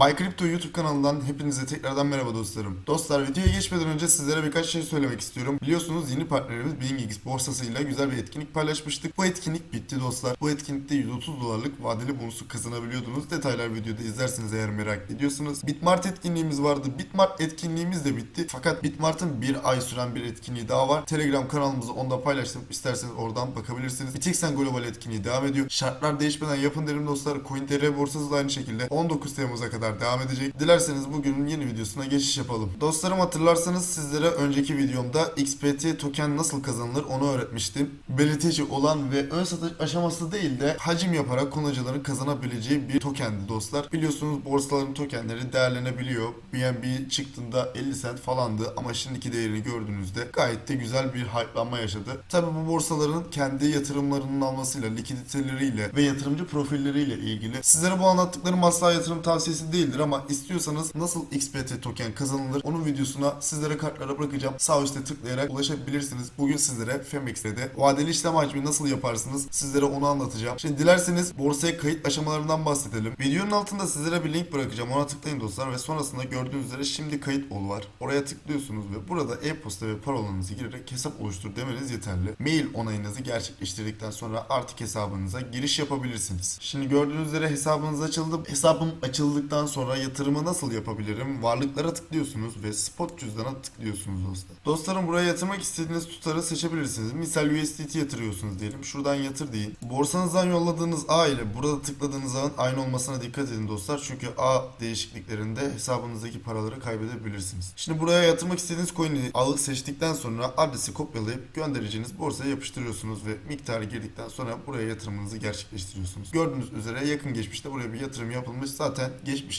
Bay YouTube kanalından hepinize tekrardan merhaba dostlarım. Dostlar videoya geçmeden önce sizlere birkaç şey söylemek istiyorum. Biliyorsunuz yeni partnerimiz BingX borsasıyla güzel bir etkinlik paylaşmıştık. Bu etkinlik bitti dostlar. Bu etkinlikte 130 dolarlık vadeli bonusu kazanabiliyordunuz. Detaylar videoda izlerseniz eğer merak ediyorsunuz. Bitmart etkinliğimiz vardı. Bitmart etkinliğimiz de bitti. Fakat Bitmart'ın bir ay süren bir etkinliği daha var. Telegram kanalımızı onda paylaştım. İsterseniz oradan bakabilirsiniz. Bitixen Global etkinliği devam ediyor. Şartlar değişmeden yapın derim dostlar. CoinTR borsası da aynı şekilde 19 Temmuz'a kadar devam edecek. Dilerseniz bugünün yeni videosuna geçiş yapalım. Dostlarım hatırlarsanız sizlere önceki videomda XPT token nasıl kazanılır onu öğretmiştim. Belirtici olan ve ön satış aşaması değil de hacim yaparak kullanıcıların kazanabileceği bir tokendi dostlar. Biliyorsunuz borsaların tokenleri değerlenebiliyor. BNB çıktığında 50 cent falandı ama şimdiki değerini gördüğünüzde gayet de güzel bir hype'lanma yaşadı. Tabi bu borsaların kendi yatırımlarının almasıyla, likiditeleriyle ve yatırımcı profilleriyle ilgili sizlere bu anlattıklarım asla yatırım tavsiyesi değildir ama istiyorsanız nasıl XPT token kazanılır onun videosuna sizlere kartlara bırakacağım. Sağ üstte tıklayarak ulaşabilirsiniz. Bugün sizlere Femex'te de vadeli işlem hacmi nasıl yaparsınız sizlere onu anlatacağım. Şimdi dilerseniz borsaya kayıt aşamalarından bahsedelim. Videonun altında sizlere bir link bırakacağım. Ona tıklayın dostlar ve sonrasında gördüğünüz üzere şimdi kayıt ol var. Oraya tıklıyorsunuz ve burada e-posta ve parolanızı girerek hesap oluştur demeniz yeterli. Mail onayınızı gerçekleştirdikten sonra artık hesabınıza giriş yapabilirsiniz. Şimdi gördüğünüz üzere hesabınız açıldı. Hesabım açıldıktan sonra yatırımı nasıl yapabilirim? Varlıklara tıklıyorsunuz ve spot cüzdana tıklıyorsunuz dostlar. Dostlarım buraya yatırmak istediğiniz tutarı seçebilirsiniz. Misal USDT yatırıyorsunuz diyelim. Şuradan yatır deyin. Borsanızdan yolladığınız A ile burada tıkladığınız ağın aynı olmasına dikkat edin dostlar. Çünkü A değişikliklerinde hesabınızdaki paraları kaybedebilirsiniz. Şimdi buraya yatırmak istediğiniz coin'i ağı seçtikten sonra adresi kopyalayıp göndereceğiniz borsaya yapıştırıyorsunuz ve miktarı girdikten sonra buraya yatırımınızı gerçekleştiriyorsunuz. Gördüğünüz üzere yakın geçmişte buraya bir yatırım yapılmış. Zaten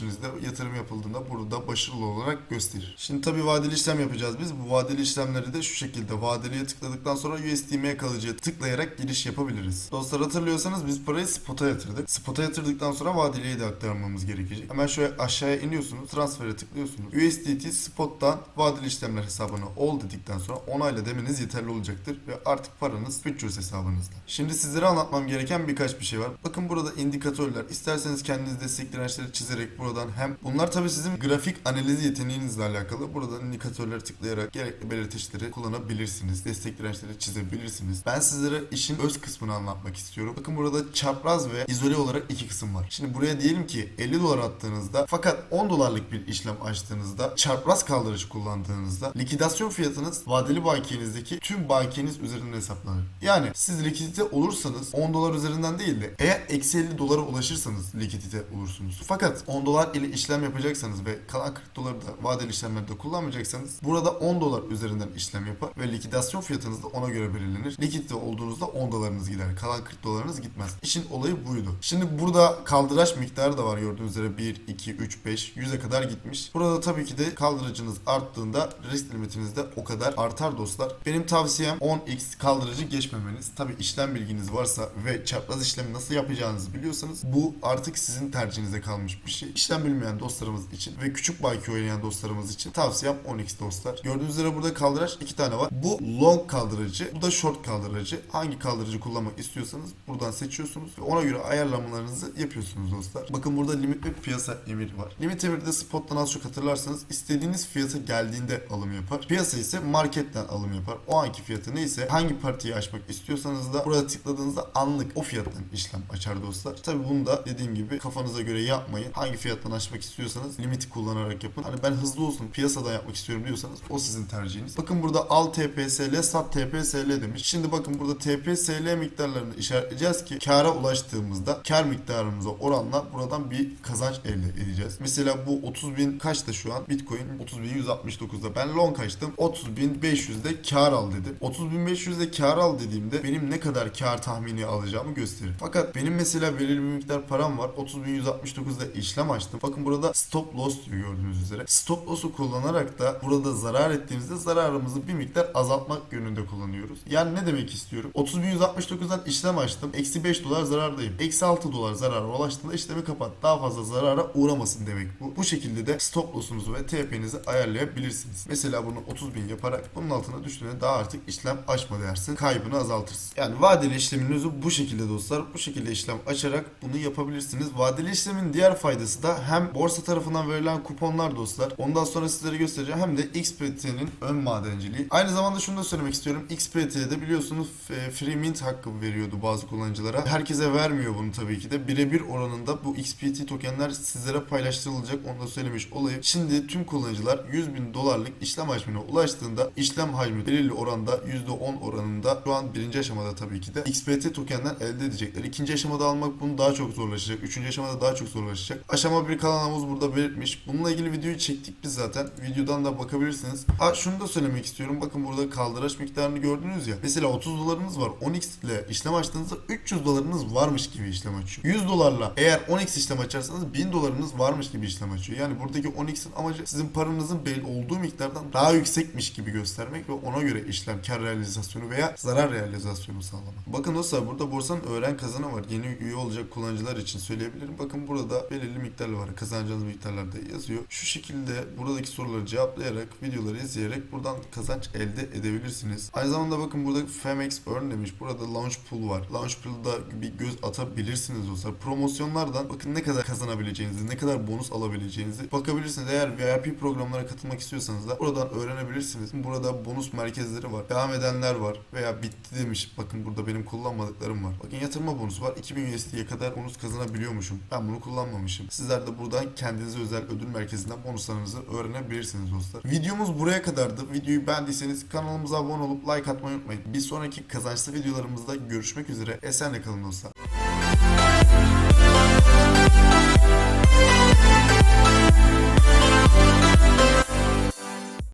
geçmişinizde yatırım yapıldığında burada başarılı olarak gösterir. Şimdi tabii vadeli işlem yapacağız biz. Bu vadeli işlemleri de şu şekilde vadeliye tıkladıktan sonra USDM kalıcıya tıklayarak giriş yapabiliriz. Dostlar hatırlıyorsanız biz parayı spot'a yatırdık. Spot'a yatırdıktan sonra vadeliye de aktarmamız gerekecek. Hemen şöyle aşağıya iniyorsunuz. Transfere tıklıyorsunuz. USDT spot'tan vadeli işlemler hesabına ol dedikten sonra onayla demeniz yeterli olacaktır ve artık paranız Futures hesabınızda. Şimdi sizlere anlatmam gereken birkaç bir şey var. Bakın burada indikatörler. İsterseniz kendiniz destek dirençleri çizerek buradan hem bunlar tabii sizin grafik analiz yeteneğinizle alakalı. Buradan indikatörleri tıklayarak gerekli belirteçleri kullanabilirsiniz. Destek dirençleri çizebilirsiniz. Ben sizlere işin öz kısmını anlatmak istiyorum. Bakın burada çapraz ve izole olarak iki kısım var. Şimdi buraya diyelim ki 50 dolar attığınızda fakat 10 dolarlık bir işlem açtığınızda çapraz kaldırıcı kullandığınızda likidasyon fiyatınız vadeli bakiyenizdeki tüm bakiyeniz üzerinden hesaplanır. Yani siz likidite olursanız 10 dolar üzerinden değil de eğer eksi 50 dolara ulaşırsanız likidite olursunuz. Fakat 10 dolar ile işlem yapacaksanız ve kalan 40 doları da vadeli işlemlerde kullanmayacaksanız burada 10 dolar üzerinden işlem yapar ve likidasyon fiyatınız da ona göre belirlenir. Likidite olduğunuzda 10 dolarınız gider. Kalan 40 dolarınız gitmez. İşin olayı buydu. Şimdi burada kaldıraç miktarı da var gördüğünüz üzere 1, 2, 3, 5, 100'e kadar gitmiş. Burada tabii ki de kaldırıcınız arttığında risk limitiniz de o kadar artar dostlar. Benim tavsiyem 10x kaldırıcı geçmemeniz. Tabii işlem bilginiz varsa ve çapraz işlemi nasıl yapacağınızı biliyorsanız bu artık sizin tercihinize kalmış bir şey. İşlem bilmeyen dostlarımız için ve küçük baki oynayan dostlarımız için tavsiyem 10x dostlar. Gördüğünüz üzere burada kaldıraç iki tane var. Bu long kaldırıcı, bu da short kaldırıcı. Hangi kaldırıcı kullanmak istiyorsanız buradan seçiyorsunuz ve ona göre ayarlamalarınızı yapıyorsunuz dostlar. Bakın burada limit ve piyasa emiri var. Limit emiri de spot'tan az çok hatırlarsanız istediğiniz fiyata geldiğinde alım yapar. Piyasa ise marketten alım yapar. O anki fiyatı neyse hangi partiyi açmak istiyorsanız da burada tıkladığınızda anlık o fiyattan işlem açar dostlar. Tabi bunu da dediğim gibi kafanıza göre yapmayın. Hangi fiyattan açmak istiyorsanız limiti kullanarak yapın. Hani ben hızlı olsun piyasadan yapmak istiyorum diyorsanız o sizin tercihiniz. Bakın burada al TPSL sat TPSL demiş. Şimdi bakın burada TPSL miktarlarını işaretleyeceğiz ki kara ulaştığımızda kar miktarımıza oranla buradan bir kazanç elde edeceğiz. Mesela bu 30 bin kaçta şu an? Bitcoin 30 bin 169'da. Ben long açtım. 30 bin 500'de kar al dedim. 30 bin 500'de kar al dediğimde benim ne kadar kar tahmini alacağımı gösterir. Fakat benim mesela belirli bir miktar param var. 30 bin 169'da işlem açtım. Bakın burada stop loss diyor gördüğünüz üzere. Stop loss'u kullanarak da burada zarar ettiğimizde zararımızı bir miktar azaltmak yönünde kullanıyoruz. Yani ne demek istiyorum? 30 bin 169'dan işlem açtım. Eksi 5 dolar zarardayım. Eksi 6 dolar zarara ulaştığında işlemi kapat. Daha fazla zarara uğramasın demek bu. Bu şekilde de stop loss'unuzu ve TP'nizi ayarlayabilirsiniz. Mesela bunu 30 bin yaparak bunun altına düştüğünde daha artık işlem açma dersin. Kaybını azaltırsın. Yani vadeli işlemin özü bu şekilde dostlar. Bu şekilde işlem açarak bunu yapabilirsiniz. Vadeli işlemin diğer faydası da da hem borsa tarafından verilen kuponlar dostlar. Ondan sonra sizlere göstereceğim. Hem de XPT'nin ön madenciliği. Aynı zamanda şunu da söylemek istiyorum. XPT'de biliyorsunuz e, free mint hakkı veriyordu bazı kullanıcılara. Herkese vermiyor bunu tabii ki de. Birebir oranında bu XPT tokenler sizlere paylaştırılacak. Onu da söylemiş olayım. Şimdi tüm kullanıcılar 100 bin dolarlık işlem hacmine ulaştığında işlem hacmi belirli oranda %10 oranında şu an birinci aşamada tabii ki de XPT tokenler elde edecekler. İkinci aşamada almak bunu daha çok zorlaşacak. Üçüncü aşamada daha çok zorlaşacak. Aşama bir kalan havuz burada belirtmiş. Bununla ilgili videoyu çektik biz zaten. Videodan da bakabilirsiniz. Ha şunu da söylemek istiyorum. Bakın burada kaldıraç miktarını gördünüz ya. Mesela 30 dolarınız var. 10x ile işlem açtığınızda 300 dolarınız varmış gibi işlem açıyor. 100 dolarla eğer 10x işlem açarsanız 1000 dolarınız varmış gibi işlem açıyor. Yani buradaki 10x'in amacı sizin paranızın belli olduğu miktardan daha yüksekmiş gibi göstermek ve ona göre işlem kar realizasyonu veya zarar realizasyonu sağlamak. Bakın dostlar burada borsanın öğren kazanı var. Yeni üye olacak kullanıcılar için söyleyebilirim. Bakın burada belirli miktarlar var. Kazanacağınız miktarlar da yazıyor. Şu şekilde buradaki soruları cevaplayarak, videoları izleyerek buradan kazanç elde edebilirsiniz. Aynı zamanda bakın burada Femex Earn demiş. Burada Launch Pool var. Launch Pool'da bir göz atabilirsiniz dostlar. Promosyonlardan bakın ne kadar kazanabileceğinizi, ne kadar bonus alabileceğinizi bakabilirsiniz. Eğer VIP programlara katılmak istiyorsanız da buradan öğrenebilirsiniz. Burada bonus merkezleri var. Devam edenler var. Veya bitti demiş. Bakın burada benim kullanmadıklarım var. Bakın yatırma bonusu var. 2000 USD'ye kadar bonus kazanabiliyormuşum. Ben bunu kullanmamışım. Sizler de buradan kendinize özel ödül merkezinden bonuslarınızı öğrenebilirsiniz dostlar. Videomuz buraya kadardı. Videoyu beğendiyseniz kanalımıza abone olup like atmayı unutmayın. Bir sonraki kazançlı videolarımızda görüşmek üzere. Esenle kalın dostlar.